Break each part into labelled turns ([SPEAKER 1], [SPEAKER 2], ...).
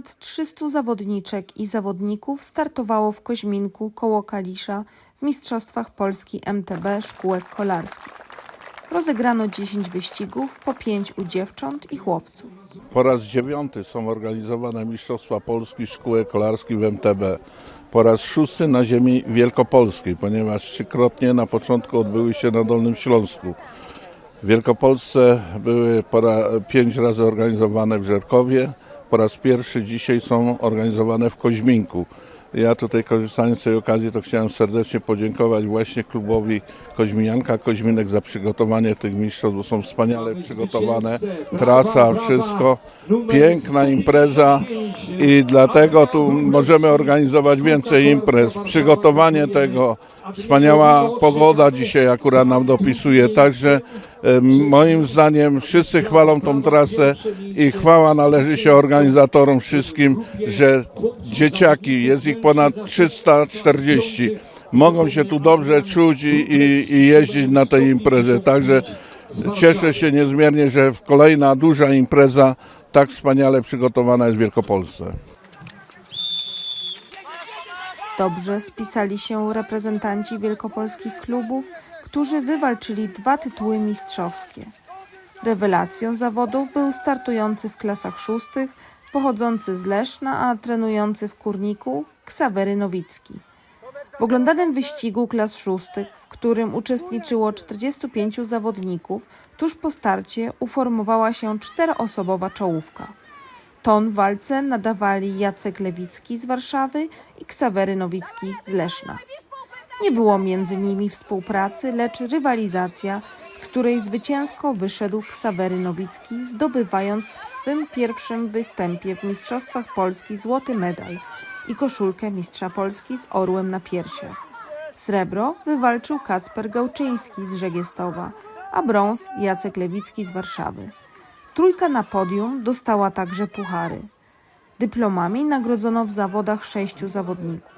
[SPEAKER 1] Ponad 300 zawodniczek i zawodników startowało w Koźminku koło Kalisza w Mistrzostwach Polski MTB Szkółek Kolarskich. Rozegrano 10 wyścigów, po 5 u dziewcząt i chłopców.
[SPEAKER 2] Po raz dziewiąty są organizowane Mistrzostwa Polski Szkółek Kolarskich w MTB. Po raz szósty na ziemi wielkopolskiej, ponieważ trzykrotnie na początku odbyły się na Dolnym Śląsku. W Wielkopolsce były pięć razy organizowane w Żerkowie. Po raz pierwszy dzisiaj są organizowane w Koźminku. Ja tutaj korzystając z tej okazji to chciałem serdecznie podziękować właśnie klubowi Koźminianka Koźminek za przygotowanie tych mistrzostw, bo są wspaniale przygotowane. Trasa, wszystko. Piękna impreza i dlatego tu możemy organizować więcej imprez. Przygotowanie tego, wspaniała pogoda dzisiaj akurat nam dopisuje, także em, moim zdaniem wszyscy chwalą tą trasę i chwała należy się organizatorom wszystkim, że dzieciaki, jest ich ponad 340, mogą się tu dobrze czuć i, i, i jeździć na tej imprezie. Także cieszę się niezmiernie, że kolejna duża impreza tak wspaniale przygotowana jest w Wielkopolsce.
[SPEAKER 1] Dobrze spisali się reprezentanci wielkopolskich klubów, którzy wywalczyli dwa tytuły mistrzowskie. Rewelacją zawodów był startujący w klasach szóstych, pochodzący z Leszna, a trenujący w Kurniku Ksawery Nowicki. W oglądanym wyścigu klas szóstych, w którym uczestniczyło 45 zawodników, tuż po starcie uformowała się czteroosobowa czołówka. Ton walce nadawali Jacek Lewicki z Warszawy i Ksawery Nowicki z Leszna. Nie było między nimi współpracy, lecz rywalizacja, z której zwycięsko wyszedł Ksawery Nowicki, zdobywając w swym pierwszym występie w Mistrzostwach Polski złoty medal i koszulkę mistrza Polski z orłem na piersiach. Srebro wywalczył Kacper Gałczyński z Żegiestowa, a brąz Jacek Lewicki z Warszawy. Trójka na podium dostała także puchary. Dyplomami nagrodzono w zawodach sześciu zawodników.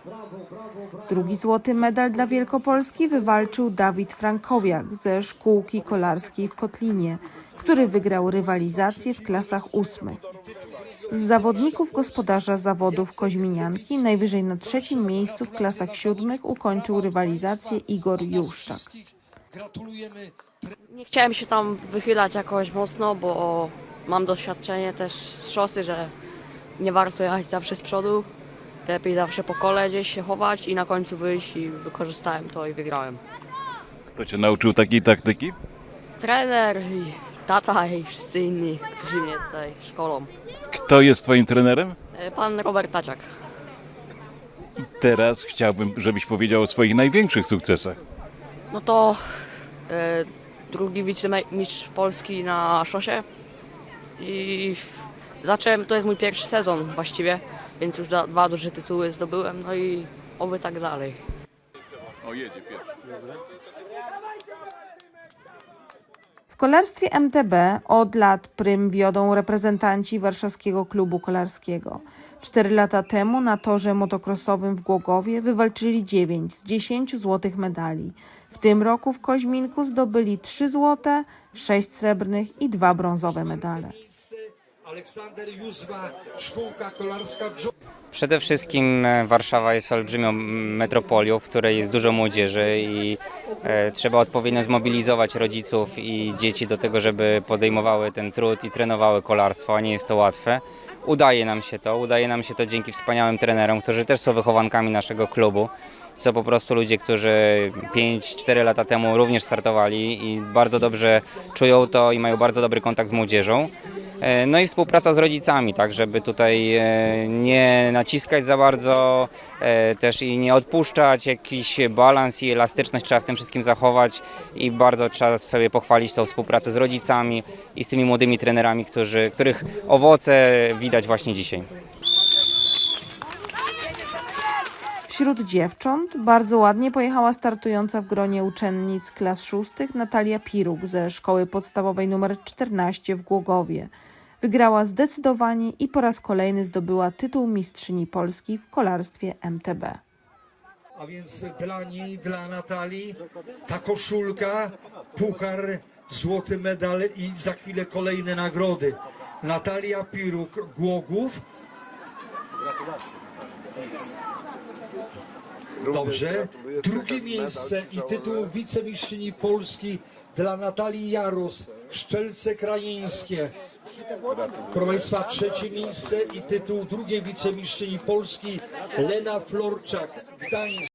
[SPEAKER 1] Drugi złoty medal dla Wielkopolski wywalczył Dawid Frankowiak ze szkółki kolarskiej w Kotlinie, który wygrał rywalizację w klasach ósmych. Z zawodników gospodarza zawodów Koźminianki najwyżej na trzecim miejscu w klasach siódmych ukończył rywalizację Igor Juszczak.
[SPEAKER 3] Nie chciałem się tam wychylać jakoś mocno, bo mam doświadczenie też z szosy, że nie warto jechać zawsze z przodu. Lepiej zawsze po kole gdzieś się chować i na końcu wyjść i wykorzystałem to i wygrałem.
[SPEAKER 4] Kto cię nauczył takiej taktyki?
[SPEAKER 3] Trener i tata i wszyscy inni, którzy mnie tutaj szkolą.
[SPEAKER 4] Kto jest twoim trenerem?
[SPEAKER 3] E, Pan Robert Taciak.
[SPEAKER 4] Teraz chciałbym, żebyś powiedział o swoich największych sukcesach.
[SPEAKER 3] No to e, drugi wicemistrz Polski na szosie i zacząłem, to jest mój pierwszy sezon właściwie, więc już dwa duże tytuły zdobyłem, no i oby tak dalej.
[SPEAKER 4] O, jedzie pierwszy.
[SPEAKER 1] W kolarstwie MTB od lat prym wiodą reprezentanci warszawskiego klubu kolarskiego. Cztery lata temu na torze motokrosowym w Głogowie wywalczyli 9 z 10 złotych medali. W tym roku w Koźminku zdobyli 3 złote, 6 srebrnych i 2 brązowe medale.
[SPEAKER 5] Aleksander Józwa, szkółka kolarska Dżo-
[SPEAKER 6] Przede wszystkim e, Warszawa jest olbrzymią metropolią, w której jest dużo młodzieży i e, trzeba odpowiednio zmobilizować rodziców i dzieci do tego, żeby podejmowały ten trud i trenowały kolarstwo, a nie jest to łatwe. Udaje nam się to, udaje nam się to dzięki wspaniałym trenerom, którzy też są wychowankami naszego klubu. Są po prostu ludzie, którzy 5-4 lata temu również startowali i bardzo dobrze czują to i mają bardzo dobry kontakt z młodzieżą. E, No i współpraca z rodzicami, tak, żeby tutaj e, nie naciskać za bardzo, e, też i nie odpuszczać, jakiś balans i elastyczność trzeba w tym wszystkim zachować i bardzo trzeba sobie pochwalić tą współpracę z rodzicami i z tymi młodymi trenerami, którzy, których owoce widać właśnie dzisiaj.
[SPEAKER 1] Wśród dziewcząt bardzo ładnie pojechała startująca w gronie uczennic klas szóstych Natalia Piruk ze szkoły podstawowej nr 14 w Głogowie. Wygrała zdecydowanie i po raz kolejny zdobyła tytuł mistrzyni Polski w kolarstwie MTB.
[SPEAKER 5] A więc dla niej, dla Natalii, ta koszulka, puchar, złoty medal i za chwilę kolejne nagrody. Natalia Piruk, Głogów, Dobrze. Drugie miejsce i tytuł wicemistrzyni Polski dla Natalii Jarus, Szczelce Krajeńskie. Proszę Państwa, trzecie miejsce i tytuł drugiej wicemistrzyni Polski Lena Florczak, Gdańsk.